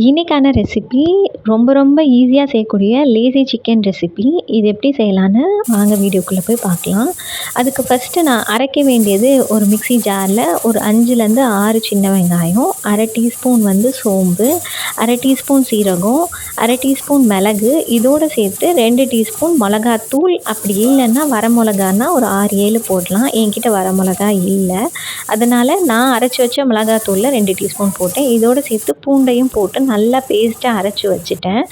இன்றைக்கான ரெசிபி ரொம்ப ரொம்ப ஈஸியாக செய்யக்கூடிய லேசி சிக்கன் ரெசிபி இது எப்படி செய்யலான்னு வாங்க வீடியோக்குள்ளே போய் பார்க்கலாம். அதுக்கு ஃபஸ்ட்டு நான் அரைக்க வேண்டியது ஒரு மிக்ஸி ஜாரில் ஒரு அஞ்சுலேருந்து ஆறு சின்ன வெங்காயம் அரை டீஸ்பூன் வந்து சோம்பு அரை டீஸ்பூன் சீரகம் அரை டீஸ்பூன் மிளகு இதோடு சேர்த்து ரெண்டு டீஸ்பூன் மிளகாத்தூள். அப்படி இல்லைன்னா வரமிளகான்னா ஒரு ஆறு ஏழு போடலாம். என்கிட்ட வர மிளகா இல்லை. அதனால் நான் அரைச்சி வச்ச மிளகாத்தூளில் ரெண்டு டீஸ்பூன் போட்டேன். இதோடு சேர்த்து பூண்டையும் போட்டு நல்லா பேஸ்ட்டாக அரைச்சி வச்சுட்டேன்.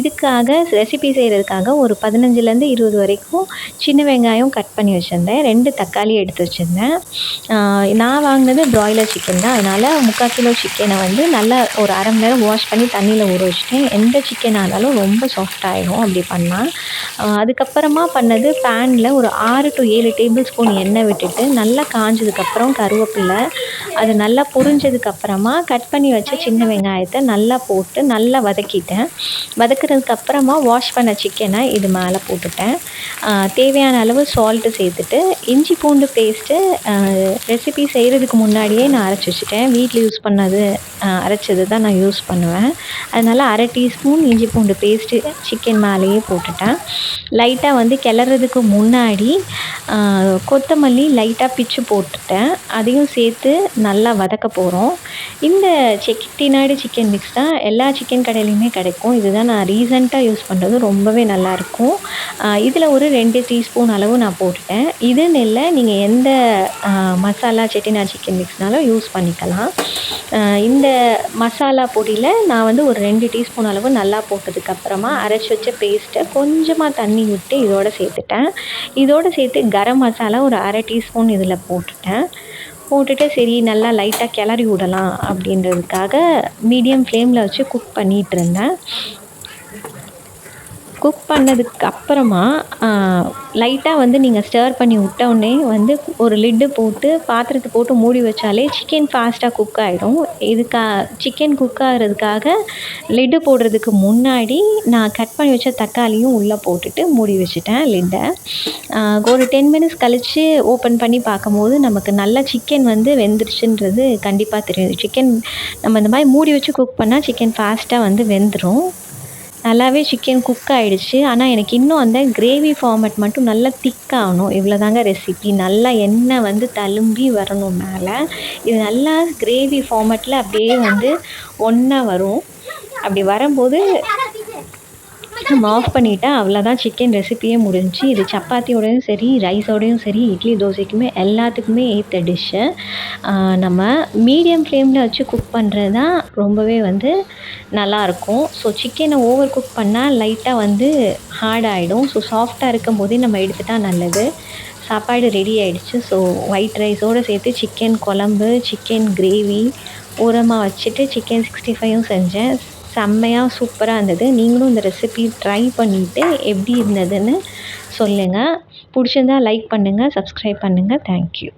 இதுக்காக ரெசிபி செய்கிறதுக்காக ஒரு பதினஞ்சுலேருந்து இருபது வரைக்கும் சின்ன வெங்காயம் கட் பண்ணி வச்சுருந்தேன். ரெண்டு தக்காளி எடுத்து வச்சுருந்தேன். நான் வாங்கினது ப்ராய்லர் சிக்கன் தான். அதனால் முக்கால் கிலோ சிக்கனை வந்து நல்லா ஒரு அரை மணி நேரம் வாஷ் பண்ணி தண்ணியில் ஊற வச்சுட்டேன். எந்த சிக்கன் ஆனாலும் ரொம்ப சாஃப்ட் ஆகிடும் அப்படி பண்ணால் அதுக்கப்புறமா பண்ணது பேனில் ஒரு ஆறு டு ஏழு டேபிள் ஸ்பூன் எண்ணெய் விட்டுட்டு நல்லா காஞ்சதுக்கப்புறம் கருவேப்பில்லை அது நல்லா பொரிஞ்சதுக்கப்புறமா கட் பண்ணி வச்ச சின்ன வெங்காயத்தை நல்லா போட்டு நல்லா வதக்கிட்டேன். வதக்கிறதுக்கப்புறமா வாஷ் பண்ண சிக்கனை இது மேலே போட்டுட்டேன். தேவையான அளவு சால்ட்டு சேர்த்துட்டு இஞ்சி பூண்டு பேஸ்ட்டு ரெசிபி செய்கிறதுக்கு முன்னாடியே நான் அரைச்சி வச்சுட்டேன். வீட்டில் யூஸ் பண்ணது அரைச்சது தான் நான் யூஸ் பண்ணுவேன். அதனால் அரை டீஸ்பூன் இஞ்சி பூண்டு பேஸ்ட்டு சிக்கன் மேலேயே போட்டுட்டேன். லைட்டாக வந்து கிளறதுக்கு முன்னாடி கொத்தமல்லி லைட்டாக பிச்சு போட்டுட்டேன். அதையும் சேர்த்து நல்லா வதக்க போகிறோம் இந்த செட்டிநாடு சிக்கன் மிக்ஸ் தான் எல்லா சிக்கன் கடையிலையுமே கிடைக்கும். இதுதான் நான் ரீசெண்டாக யூஸ் பண்ணுறது ரொம்பவே நல்லாயிருக்கும் இதில் ஒரு ரெண்டு டீஸ்பூன் அளவு நான் போட்டுட்டேன். இதுன்னு இல்லை நீங்கள் எந்த மசாலா செட்டிநாடு சிக்கன் மிக்ஸ்னாலும் யூஸ் பண்ணிக்கலாம். இந்த மசாலா பொடியில் நான் வந்து ஒரு ரெண்டு டீஸ்பூன் அளவு நல்லா போட்டதுக்கப்புறமா அரைச்சி வச்ச பேஸ்ட்டை கொஞ்சமாக தண்ணி விட்டு இதோடு சேர்த்துட்டேன். இதோடு சேர்த்து கரம் மசாலா ஒரு அரை டீஸ்பூன் இதில் போட்டுட்டேன். போட்டுட்டு சரி நல்லா லைட்டாக கிளறி விடலாம் அப்படின்றதுக்காக மீடியம் ஃப்ளேமில் வச்சு குக் பண்ணிகிட்ருந்தேன் குக் பண்ணதுக்கு அப்புறமா லைட்டாக வந்து நீங்கள் ஸ்டர் பண்ணி விட்டோடனே வந்து ஒரு லிட்டு போட்டு பாத்திரத்தை போட்டு மூடி வச்சாலே சிக்கன் ஃபாஸ்ட்டாக குக் ஆகிடும் இதுக்கா சிக்கன் குக் ஆகிறதுக்காக லிட்டு போடுறதுக்கு முன்னாடி நான் கட் பண்ணி வச்ச தக்காளியும் உள்ளே போட்டுட்டு மூடி வச்சுட்டேன் லிட்டை ஒரு டென் மினிட்ஸ் கழித்து ஓப்பன் பண்ணி பார்க்கும்போது நமக்கு நல்லா சிக்கன் வந்து வெந்துருச்சுன்றது கண்டிப்பாக தெரியும். சிக்கன் நம்ம இந்த மாதிரி மூடி வச்சு குக் பண்ணால் சிக்கன் ஃபாஸ்ட்டாக வந்து வெந்துடும் நல்லாவே சிக்கன் குக் ஆகிடுச்சு ஆனால் எனக்கு இன்னும் அந்த கிரேவி ஃபார்மெட் மட்டும் நல்லா திக்காகணும் இவ்வளோ தாங்க ரெசிபி நல்லா எண்ணெய் வந்து தழும்பி வரணும் மேலே. இது நல்லா கிரேவி ஃபார்மேட்டில் அப்படியே வந்து ஒன்றா வரும். அப்படி வரும்போது நம்ம ஆஃப் பண்ணிட்டேன் அவ்வளோதான் சிக்கன் ரெசிப்பியே முடிஞ்சு இது சப்பாத்தியோடையும் சரி ரைஸோடையும் சரி இட்லி தோசைக்குமே எல்லாத்துக்குமே ஏற்ற டிஷ்ஷு நம்ம மீடியம் ஃப்ளேமில் வச்சு குக் பண்ணுறது தான் ரொம்பவே வந்து நல்லாயிருக்கும். ஸோ சிக்கனை ஓவர் குக் பண்ணால் லைட்டாக வந்து ஹார்ட் ஆகிடும் ஸோ சாஃப்டாக இருக்கும் போதே நம்ம எடுத்துட்டால் நல்லது. சாப்பாடு ரெடி ஆகிடுச்சு ஸோ ஒயிட் ரைஸோடு சேர்த்து சிக்கன் குழம்பு சிக்கன் கிரேவி ஓரமாக வச்சுட்டு சிக்கன் சிக்ஸ்டி ஃபைவும் செஞ்சேன். செம்மையாக சூப்பராக இருந்தது. நீங்களும் இந்த ரெசிபி ட்ரை பண்ணிவிட்டு எப்படி இருந்ததுன்னு சொல்லுங்கள் பிடிச்சிருந்தா லைக் பண்ணுங்கள் சப்ஸ்கிரைப் பண்ணுங்கள் தேங்க்யூ